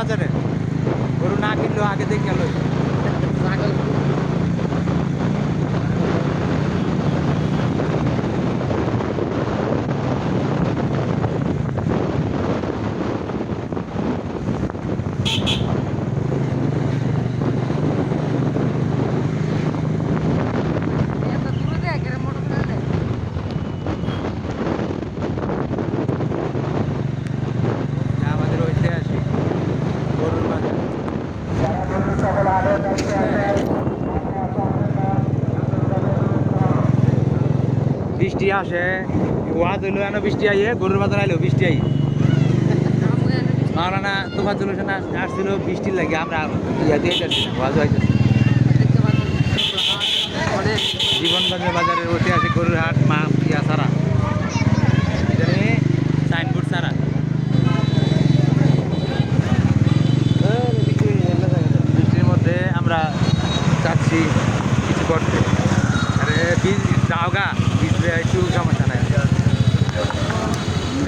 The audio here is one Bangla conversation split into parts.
বাজারে গরু না কিনলেও বৃষ্টি আসে ওয়াজ হইল এনে বৃষ্টি আইয়ে গরুর বাজার আইলো বৃষ্টি আই মারানা তোমার জন্য আসছিল বৃষ্টির লাগে আমরা ইয়াতে যাচ্ছি না ওয়াজ হইতেছি জীবনগঞ্জ বাজারের ঐতিহাসিক গরুর হাট, মা ইয়া সারা এখানে সাইনবোর্ড সারা বৃষ্টির মধ্যে আমরা যাচ্ছি কিছু করতে। আরে বীজ যাওগা। বীজ একটু সমস্যা নাই।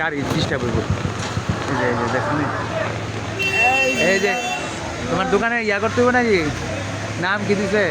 গাড়ি চেষ্টা করব এই যে এই যে, দেখুন এই যে, তোমার দোকানে ইয়া করতে হবে নাকি? নাম কি দিছে?